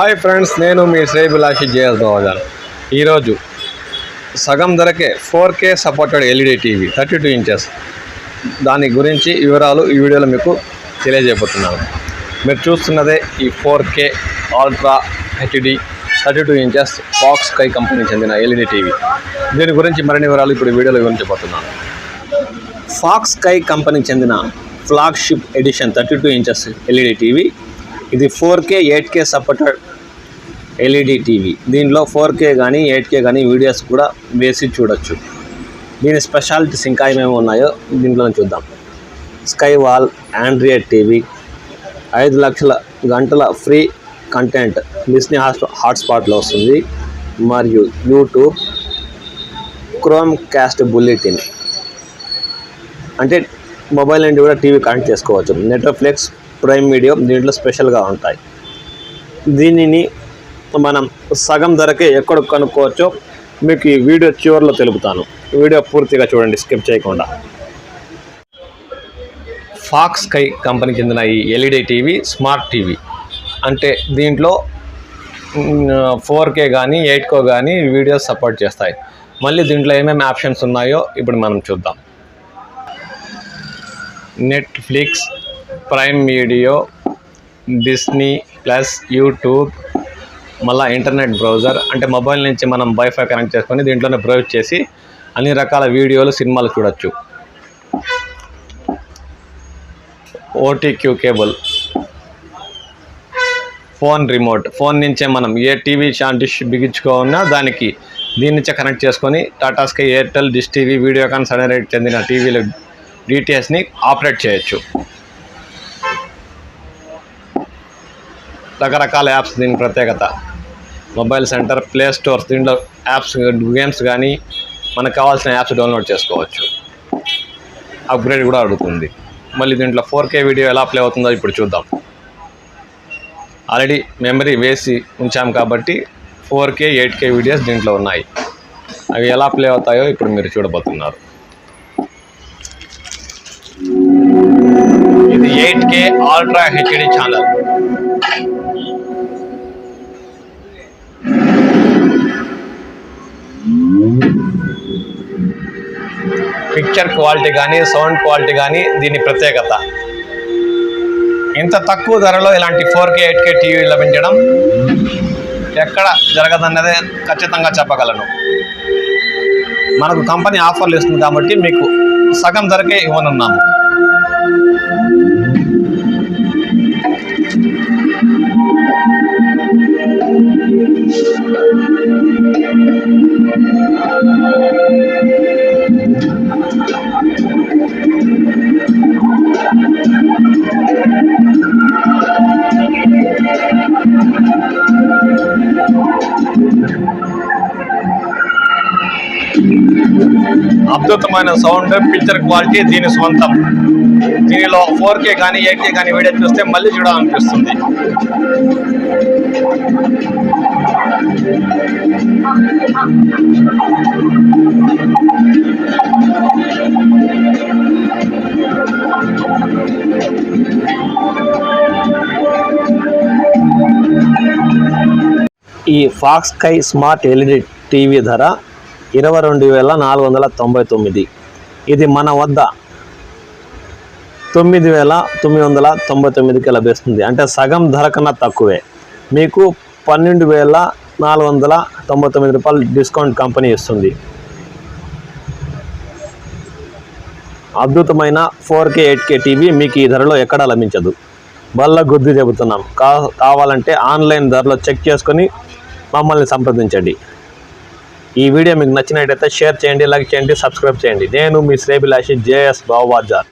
Hi friends నేను మీ శ్రేభిలాషి JL Bavajan ఈరోజు సగం ధరకే four K supported LED TV thirty two inches. దాని గురించి వివరాలు ఈ వీడియోలో మీకు తెలియజేయబోతున్నాను. మీరు చూస్తున్నదే ఈ four K ultra HD thirty two inches Foxsky కంపెనీకి చెందిన ఎల్ఈడి టీవీ. దీని గురించి మరిన్ని వివరాలు ఇప్పుడు వీడియోలో వివరించబోతున్నాను. ఫాక్స్ కై కంపెనీకి చెందిన flagship edition thirty two inches LED TV. ఇది four K eight K supported LED TV. దీనిలో ఫోర్ కే కానీ ఎయిట్ కే కానీ వీడియోస్ కూడా వేసి చూడొచ్చు. దీని స్పెషాలిటీస్ ఇంకా ఏమేమి ఉన్నాయో దీంట్లో చూద్దాం. స్కై వాల్ ఆండ్రియడ్ టీవీ ఐదు లక్షల గంటల ఫ్రీ కంటెంట్ డిస్నీ హాట్ హాట్స్పాట్లో వస్తుంది. మరియు యూట్యూబ్ క్రోమ్ క్యాస్ట్ బుల్లెటిన్. అంటే మొబైల్ నుండి కూడా టీవీ కనెక్ట్ చేసుకోవచ్చు. నెట్ఫ్లిక్స్ ప్రైమ్ వీడియో దీంట్లో స్పెషల్గా ఉంటాయి. దీనిని మనం సగం ధరకే ఎక్కడ కనుక్కోవచ్చో మీకు ఈ వీడియో చివరిలో తెలుపుతాను. వీడియో పూర్తిగా చూడండి స్కిప్ చేయకుండా. ఫాక్స్ స్కై కంపెనీకి చెందిన ఈ ఎల్ఈడి టీవీ స్మార్ట్ టీవీ. అంటే దీంట్లో ఫోర్ కే కానీ ఎయిట్ కో కానీ వీడియోస్ సపోర్ట్ చేస్తాయి. మళ్ళీ దీంట్లో ఏమేమి ఆప్షన్స్ ఉన్నాయో ఇప్పుడు మనం చూద్దాం. Netflix Prime Video Disney Plus YouTube మళ్ళీ ఇంటర్నెట్ బ్రౌజర్ అంటే మొబైల్ నుంచి మనం వైఫై కనెక్ట్ చేసుకొని దీంట్లోనే బ్రౌజ్ చేసి అన్ని రకాల వీడియోలు సినిమాలు చూడొచ్చు. ఓటీక్యూ కేబుల్. Phone remote. ఫోన్ నుంచే మనం ఏ టీవీ డిష్ బిగించుకోన్నా దానికి దీని నుంచే కనెక్ట్ చేసుకొని Tata sky Airtel Dish TV Videocon సడరేట్ చెందిన టీవీలు డీటీఎస్ని ఆపరేట్ చేయొచ్చు. రకరకాల యాప్స్ దీని ప్రత్యేకత. మొబైల్ సెంటర్ ప్లే స్టోర్స్ దీంట్లో యాప్స్ గేమ్స్ కానీ మనకు కావాల్సిన యాప్స్ డౌన్లోడ్ చేసుకోవచ్చు. అప్గ్రేడ్ కూడా అడుగుతుంది. మళ్ళీ దీంట్లో ఫోర్ కే వీడియో ఎలా ప్లే అవుతుందో ఇప్పుడు చూద్దాం. ఆల్రెడీ మెమరీ వేసి ఉంచాం కాబట్టి four K eight K videos దీంట్లో ఉన్నాయి. అవి ఎలా ప్లే అవుతాయో ఇప్పుడు మీరు చూడబోతున్నారు. ఇది eight K ultra HD channel. Picture quality కానీ సౌండ్ క్వాలిటీ కానీ దీని ప్రత్యేకత. ఇంత తక్కువ ధరలో ఇలాంటి four K eight K TV లభించడం ఎక్కడ జరగదన్నదే ఖచ్చితంగా చెప్పగలను. మనకు కంపెనీ ఆఫర్లు ఇస్తుంది కాబట్టి మీకు సగం ధరకే ఇవ్వనున్నాము. అద్భుతమైన సౌండ్ పిక్చర్ క్వాలిటీ దీని సొంతం దీనిలో ఫోర్ కే కానీ ఎయిట్ కే కానీ వీడియో చూస్తే మళ్ళీ చూడాలనిపిస్తుంది. ఈ ఫాక్స్కై స్మార్ట్ ఎల్ఈడి టీవీ ధర ఇరవై రెండు వేల నాలుగు వందల తొంభై తొమ్మిది. ఇది మన వద్ద తొమ్మిది వేల తొమ్మిది వందల తొంభై తొమ్మిదికి లభిస్తుంది. అంటే సగం ధర కన్నా తక్కువే. మీకు పన్నెండు వేల నాలుగు వందల తొంభై తొమ్మిది రూపాయలు డిస్కౌంట్ కంపెనీ ఇస్తుంది. అద్భుతమైన four K eight K TV మీకు ఈ ధరలో ఎక్కడా లభించదు. బల్ల గుద్ది చెబుతున్నాం. కా కావాలంటే ఆన్లైన్ ధరలో చెక్ చేసుకొని మమ్మల్ని సంప్రదించండి. ఈ వీడియో మీకు నచ్చినట్టయితే షేర్ చేయండి లైక్ చేయండి సబ్స్క్రైబ్ చేయండి. నేను మీ శ్రేబిలాషి జేఎస్ బావాజార్